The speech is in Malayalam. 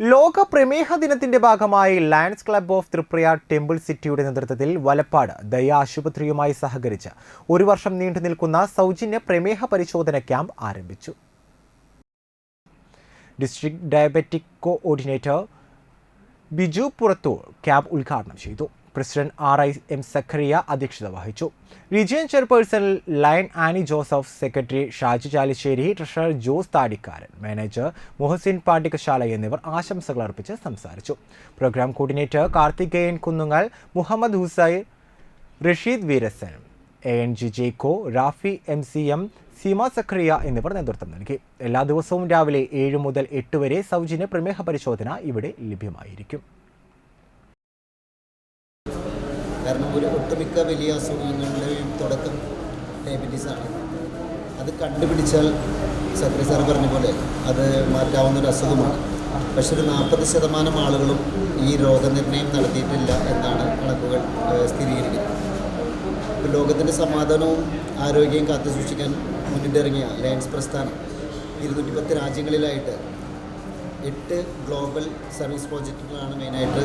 ലോക പ്രമേഹ ദിനത്തിന്റെ ഭാഗമായി lions club of Thripriya temple സിറ്റിയുടെ നേതൃത്വത്തിൽ വലപ്പാട് ദയ ആശുപത്രിയുമായി സഹകരിച്ച് ഒരു വർഷം നീണ്ടു നിൽക്കുന്ന സൗജന്യ പ്രമേഹ പരിശോധന ക്യാമ്പ് ആരംഭിച്ചു. District diabetic coordinator Biju Purathur camp ഉദ്ഘാടനം ചെയ്തു. President R I M Zacharia അധ്യക്ഷത വഹിച്ചു. Region chairperson lion Annie Joseph secretary Shaji Chalissery treasurer Jose Thadikkaran manager Muhasin Pattikasala എന്നിവർ ആശംസകൾ അർപ്പിച്ച് സംസാരിച്ചു. Programme coordinator Karthikeyan Kunnungal Muhammad Hussain Rasheed Veerasan A N G Jacko Rafi M C M Seema Zacharia എന്നിവർ നേതൃത്വം നൽകി. എല്ലാ ദിവസവും രാവിലെ ഏഴ് മുതൽ എട്ട് വരെ സൗജന്യ പ്രമേഹ പരിശോധന ഇവിടെ ലഭ്യമായിരിക്കും. കാരണം ഒരു ഒട്ടുമിക്ക വലിയ അസുഖങ്ങളുടെയും തുടക്കം ഡയബറ്റീസ് ആണ്. അത് കണ്ടുപിടിച്ചാൽ സെക്രട്ടറി സാർ പറഞ്ഞ പോലെ അത് മാറ്റാവുന്ന ഒരു അസുഖമാണ്. പക്ഷെ ഒരു നാൽപ്പത് ശതമാനം ആളുകളും ഈ രോഗനിർണയം നടത്തിയിട്ടില്ല എന്നാണ് കണക്കുകൾ സ്ഥിരീകരിക്കുന്നത്. ലോകത്തിന്റെ സമാധാനവും ആരോഗ്യവും കാത്തു സൂക്ഷിക്കാൻ മുന്നിട്ടിറങ്ങിയ ലയൻസ് പ്രസ്ഥാനം ഇരുന്നൂറ്റി പത്ത് രാജ്യങ്ങളിലായിട്ട് എട്ട് ഗ്ലോബൽ സർവീസ് പ്രോജക്റ്റുകളാണ് മെയിനായിട്ട്